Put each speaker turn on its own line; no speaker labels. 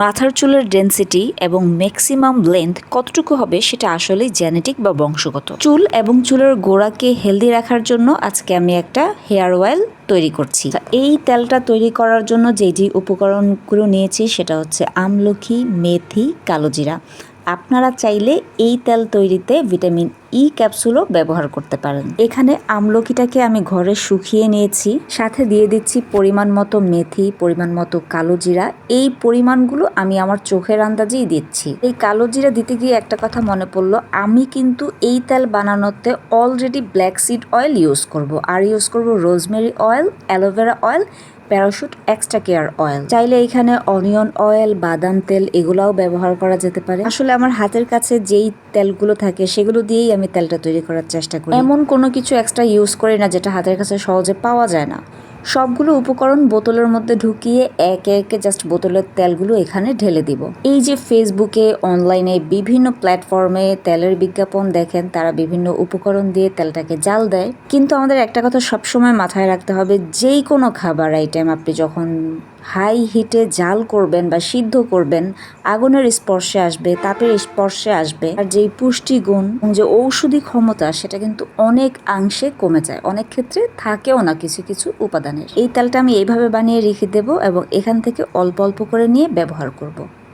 মাথার চুলের ডেন্সিটি এবং ম্যাক্সিমাম লেন্থ কতটুকু হবে সেটা আসলে জেনেটিক বা বংশগত। চুল এবং চুলের গোড়াকে হেলদি রাখার জন্য আজকে আমি একটা হেয়ার অয়েল তৈরি করছি। এই তেলটা তৈরি করার জন্য যে যে উপকরণগুলো নিয়েছি সেটা হচ্ছে আমলকি মেথি, কালোজিরা। আপনারা চাইলে এই তেল তৈরিতে ভিটামিন ই ক্যাপসুলও ব্যবহার করতে পারেন। এখানে আমলকিটাকে আমি ঘরে শুকিয়ে নিয়েছি, সাথে দিয়ে দিচ্ছি পরিমাণ মতো মেথি, পরিমাণ মতো কালো জিরা। এই পরিমাণগুলো আমি আমার চোখের আন্দাজেই দিচ্ছি। এই কালো জিরা দিতে গিয়ে একটা কথা মনে পড়ল, আমি কিন্তু এই তেল বানানোতে already black seed oil use করব। আর ইউজ করব rosemary oil aloe vera oil Parachute extra care oil চাইলে এখানে অনিয়ন অয়েল বাদাম তেল এগুলাও ব্যবহার করা যেতে পারে। আসলে আমার হাতের কাছে যেই তেলগুলো থাকে, সেগুলো দিয়েই আমি তেলটা তৈরি করার চেষ্টা করি। এমন কোনো কিছু এক্সট্রা ইউজ করি না যেটা হাতের কাছে সহজে পাওয়া যায় না। সবগুলো উপকরণ বোতলের মধ্যে ঢুকিয়ে একে একে জাস্ট বোতলের তেলগুলো এখানে ঢেলে দিব। এই যে ফেসবুকে অনলাইনে বিভিন্ন প্ল্যাটফর্মে তেলের বিজ্ঞাপন দেখেন, তারা বিভিন্ন উপকরণ দিয়ে তেলটাকে জাল দেয়। কিন্তু আমাদের একটা কথা সবসময় মাথায় রাখতে হবে, যেই কোনো খাবার আইটেম আপনি যখন হাই হিটে জাল করবেন বা সিদ্ধ করবেন, আগুনের স্পর্শে আসবে, তাপের স্পর্শে আসবে। আর যেই পুষ্টিগুণ যে ঔষধি ক্ষমতা, সেটা কিন্তু অনেক অংশে কমে যায়। অনেক ক্ষেত্রে থাকেও না কিছু কিছু উপাদানের। এই তালটা আমি এইভাবে বানিয়ে রেখে দেব এবং এখান থেকে অল্প অল্প করে নিয়ে ব্যবহার করব।